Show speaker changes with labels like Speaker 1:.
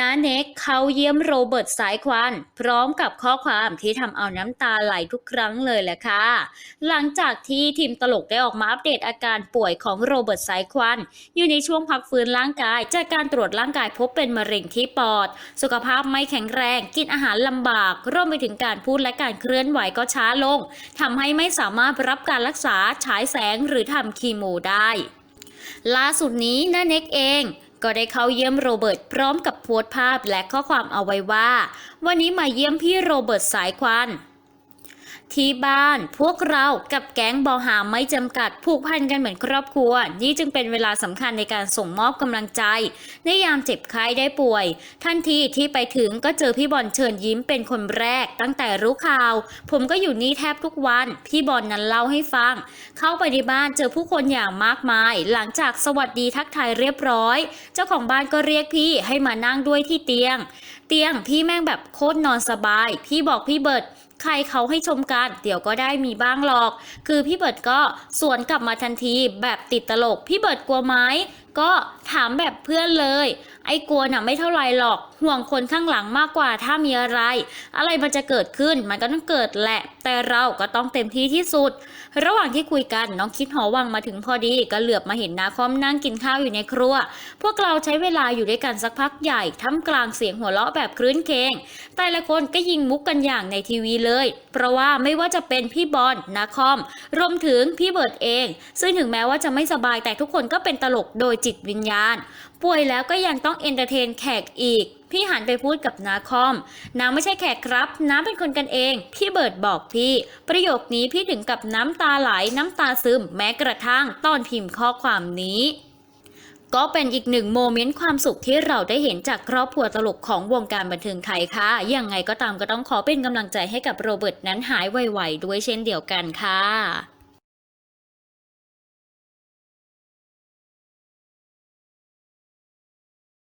Speaker 1: น้าเน็กเขาเยี่ยมโรเบิร์ตสายควัน พร้อมกับข้อความที่ทำเอาน้ำตาไหลทุกครั้งเลยแหละค่ะ หลังจากที่ทีมตลกได้ออกมาอัปเดตอาการป่วยของโรเบิร์ตสายควัน อยู่ในช่วงพักฟื้นร่างกาย จากการตรวจร่างกายพบเป็นมะเร็งที่ปอด สุขภาพไม่แข็งแรง กินอาหารลำบากรวมไปถึงการพูดและการเคลื่อนไหวก็ช้าลงทำให้ไม่สามารถรับการรักษาฉายแสงหรือทำคีโมได้ล่าสุดนี้น้าเน็กเอง ก็ได้เข้าเยี่ยมโรเบิร์ตพร้อมกับโพสต์ภาพและข้อความเอาไว้ว่า วันนี้มาเยี่ยมพี่โรเบิร์ตสายควัน ที่บ้าน พวกเรากับแก๊งบอหาไม่จำกัดผูกพันกันเหมือนครอบครัว นี่จึงเป็นเวลาสำคัญในการส่งมอบกำลังใจ ในยามเจ็บไข้ได้ป่วย ทันทีที่ไปถึงก็เจอพี่บอลเชิญยิ้มเป็นคนแรก ตั้งแต่รู้ข่าว ผมก็อยู่นี่แทบทุกวัน พี่บอลนั้นเล่าให้ฟัง เข้าไปในบ้านเจอผู้คนอย่างมากมาย หลังจากสวัสดีทักทายเรียบร้อย เจ้าของบ้านก็เรียกพี่ให้มานั่งด้วยที่เตียง เตียงพี่แม่งแบบโคตรนอนสบาย พี่บอกพี่เบิร์ด ใครเขาให้ชมกันเดี๋ยวก็ได้มีบ้างหรอก คือพี่เบิร์ดก็สวนกลับมาทันทีแบบติดตลก พี่เบิร์ดกลัวไหม ก็ถามแบบเพื่อนเลย ไอ้กลัวน่ะไม่เท่าไรหรอก ห่วงคนข้างหลังมากกว่าถ้ามีอะไร อะไรมันจะเกิดขึ้นมันก็ต้องเกิดแหละ แต่เราก็ต้องเต็มที่ที่สุด ระหว่างที่คุยกันน้องคิดหอวังมาถึงพอดีก็เหลือบมาเห็นนาคอมนั่งกินข้าวอยู่ในครัว พวกเราใช้เวลาอยู่ด้วยกันสักพักใหญ่ท่ามกลางเสียงหัวเราะแบบครื้นเคงแต่ละคนก็ยิงมุกกันอย่างในทีวีเลย เพราะว่าไม่ว่าจะเป็นพี่บอลนาคอม รวมถึงพี่เบิร์ดเอง ซึ่งถึงแม้ว่าจะไม่สบายแต่ทุกคนก็เป็นตลกโดยจิตวิญญาณ ป่วยแล้วก็ยังต้องเอนเตอร์เทนแขกอีก พี่หันไปพูดกับนาคอมน้าไม่ใช่แขกครับ น้าเป็นคนกันเอง พี่เบิร์ดบอกพี่ ประโยคนี้พี่ถึงกับน้ำตาไหลน้ำตาซึม แม้กระทั่งตอนพิมพ์ข้อความนี้ก็เป็นอีกหนึ่งโมเมนต์ความสุขที่เราได้เห็นจากครอบครัวตลกของวงการบันเทิงไทยค่ะ ยังไงก็ตามก็ต้องขอเป็นกำลังใจให้กับโรเบิร์ตนั้นหายไวๆด้วยเช่นเดียวกันค่ะ